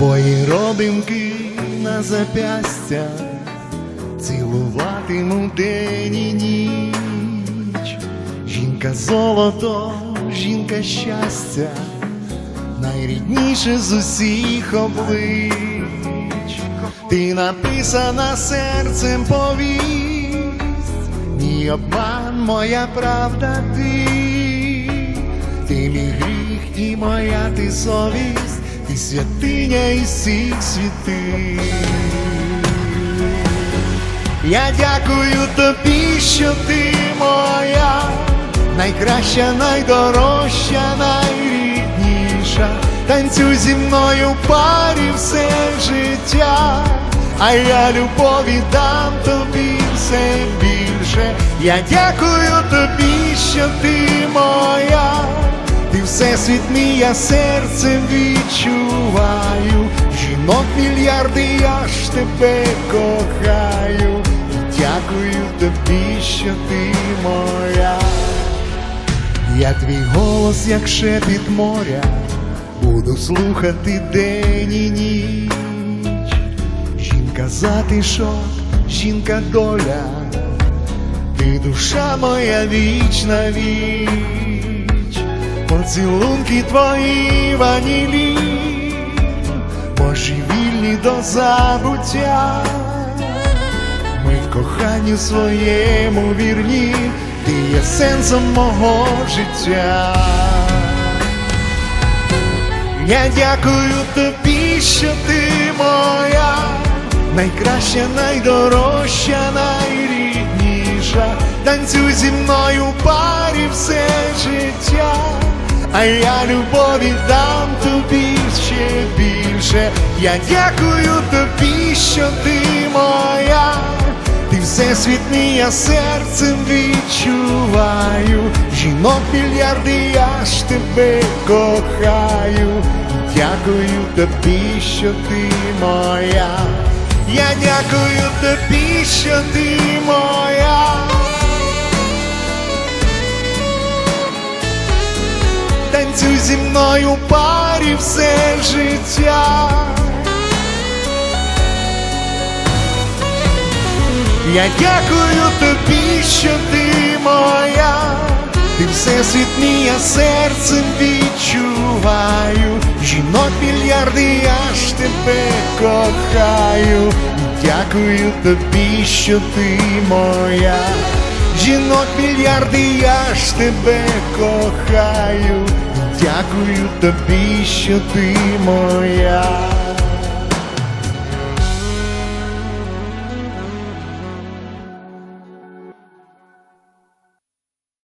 Твої родинки на запястя цілуватиму день і ніч. Жінка золото, жінка щастя, найрідніше з усіх облич. Ти написана серцем повість, ні обман, моя правда ти, ти мій гріх і моя ти совість, ти святиня із всіх святих. Я дякую тобі, що ти моя, найкраща, найдорожча, найрідніша. Танцюй зі мною в парі все життя, а я любові дам тобі все більше. Я дякую тобі, що ти мій, я серцем відчуваю. Жінок мільярди, я ж тебе кохаю. Дякую тобі, що ти моя. Я твій голос, як шепіт моря, буду слухати день і ніч. Жінка затишок, жінка доля, ти душа моя вічна віч, поцілунки твої ванілі, божевільні до забуття. Ми коханню своєму вірні, ти є сенсом мого життя. Я дякую тобі, що ти моя, найкраща, найдорожча, найрідніша. Танцюй зі мною в парі все життя, а я любові дам тобі ще більше. Я дякую тобі, що ти моя. Ти все мій, я серцем відчуваю, жінок мільярди, я ж тебе кохаю. Дякую тобі, що ти моя. Я дякую тобі, що ти моя. Танцюй зі мною парі все життя. Я дякую тобі, що ти моя, ти все світ мій, я серцем відчуваю, жінок мільярди, я ж тебе кохаю. Дякую тобі, що ти моя, жінок мільярди, я ж тебе кохаю. Дякую тобі, що ти моя.